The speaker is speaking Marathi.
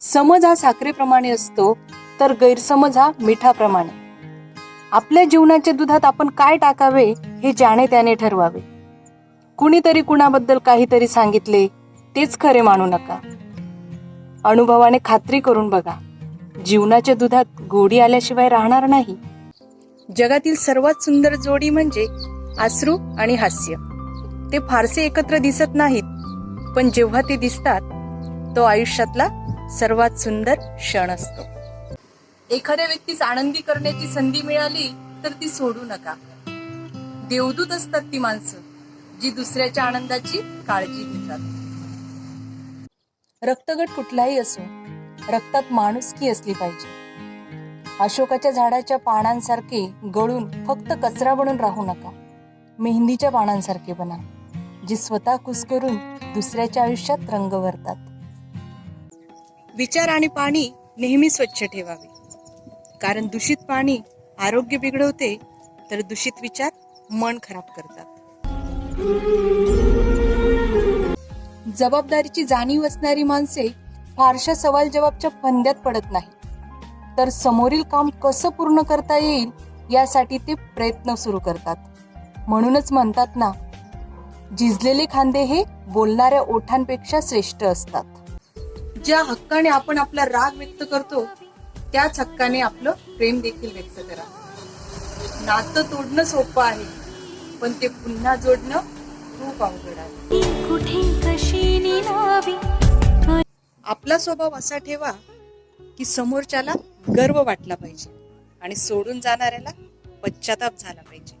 समज हा साखरेप्रमाणे असतो तर गैरसमज हा मिठाप्रमाणे. आपल्या जीवनाच्या दुधात आपण काय टाकावे हे ज्याने त्याने ठरवावे. कुणीतरी कुणाबद्दल काहीतरी सांगितले तेच खरे मानू नका. अनुभवाने खात्री करून बघा जीवनाच्या दुधात गोडी आल्याशिवाय राहणार नाही. जगातील सर्वात सुंदर जोडी म्हणजे आश्रू आणि हास्य. ते फारसे एकत्र दिसत नाहीत पण जेव्हा ते दिसतात तो आयुष्यातला सर्वात सुंदर क्षण असतो. एखाद्या व्यक्तीस आनंदी करण्याची संधी मिळाली तर ती सोडू नका. देवदूत असतात ती माणसं जी दुसऱ्याच्या आनंदाची काळजी घेतात. रक्तगट कुठलाही असो रक्तात माणुसकी असली पाहिजे. अशोकाच्या झाडाच्या पानांसारखे गळून फक्त कचरा बनून राहू नका. मेहंदीच्या पानांसारखे बना जे स्वतः कुस्करून दुसऱ्याच्या आयुष्यात रंग भरतात. विचार आणि पाणी नेहमी स्वच्छ ठेवावे. कारण दूषित पाणी आरोग्य बिघडवते तर दूषित विचार मन खराब करतात. जबाबदारीची जाणीव असणारी माणसे फारशा सवाल जवाबच्या फंद्यात पडत नाही तर समोरील काम कसं पूर्ण करता येईल यासाठी ते प्रयत्न सुरू करतात. म्हणूनच म्हणतात ना झिजलेले खांदे हे बोलणाऱ्या ओठांपेक्षा श्रेष्ठ असतात. ज्या हक्काने आपण आपला राग व्यक्त करतो त्याच हक्काने आपलं प्रेम देखील व्यक्त करा. नातं तोडणं सोपं आहे पण ते पुन्हा जोडणं खूप अवघड आहे. आपला स्वभाव असा ठेवा की समोरच्याला गर्व वाटला पाहिजे आणि सोडून जाणाऱ्याला पश्चाताप झाला पाहिजे.